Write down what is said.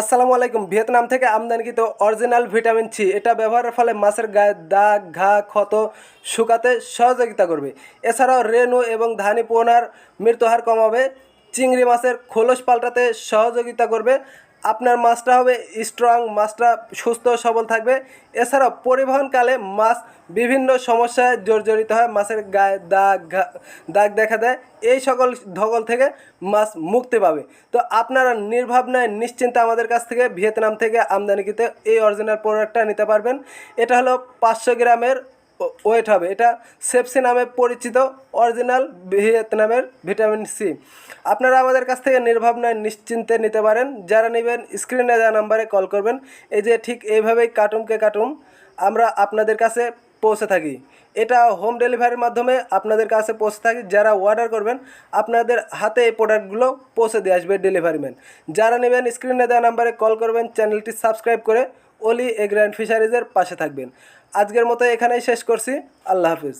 আসসালামু আলাইকুম। ভিয়েতনাম থেকে আমদানিকৃত অরিজিনাল ভিটামিন সি, এটা ব্যবহারের ফলে মাছের গায়ে দাগ, ঘা, ক্ষত শুকাতে সহযোগিতা করবে। এছাড়াও রেণু এবং ধানি পোনার মৃত্যুহার কমাবে। চিংড়ি মাছের খোলস পাল্টাতে সহযোগিতা করবে। আপনার মাছটা হবে স্ট্রং মাছটা সুস্থ, সবল থাকবে। এছাড়াও পরিবহনকালে মাছ বিভিন্ন সমস্যায় জর্জরিত হয়, মাছের গায়ে দাগ দাগ দেখা দেয়। এই সকল ধকল থেকে মাছ মুক্তি পাবে। তো আপনারা নির্ভাবনায়, নিশ্চিন্তে আমাদের কাছ থেকে ভিয়েতনাম থেকে আমদানিকৃত এই অরিজিনাল প্রোডাক্টটা নিতে পারবেন। এটা হলো পাঁচশো গ্রামের ওয়েট হবে। এটা সেপসি নামে পরিচিত, অরিজিনাল ভিয়েতনামের ভিটামিন সি। আপনারা আমাদের কাছ থেকে নির্ভাবনায় নিশ্চিন্তে নিতে পারেন। যারা নেবেন স্ক্রিনে দেওয়া নাম্বারে কল করবেন। এই যে ঠিক এইভাবেই কার্টুনকে কার্টুন আমরা আপনাদের কাছে পৌঁছে থাকি। এটা হোম ডেলিভারির মাধ্যমে আপনাদের কাছে পৌঁছে থাকি। যারা অর্ডার করবেন, আপনাদের হাতে এই প্রোডাক্টগুলো পৌঁছে দিয়ে আসবে ডেলিভারি ম্যান যারা নেবেন স্ক্রিনে দেওয়া নাম্বারে কল করবেন চ্যানেলটি সাবস্ক্রাইব করে অলি এগ্র্যান্ড ফিশারিজের পাশে থাকবেন। আজকের মতো এখানেই শেষ করছি। আল্লাহ হাফিজ।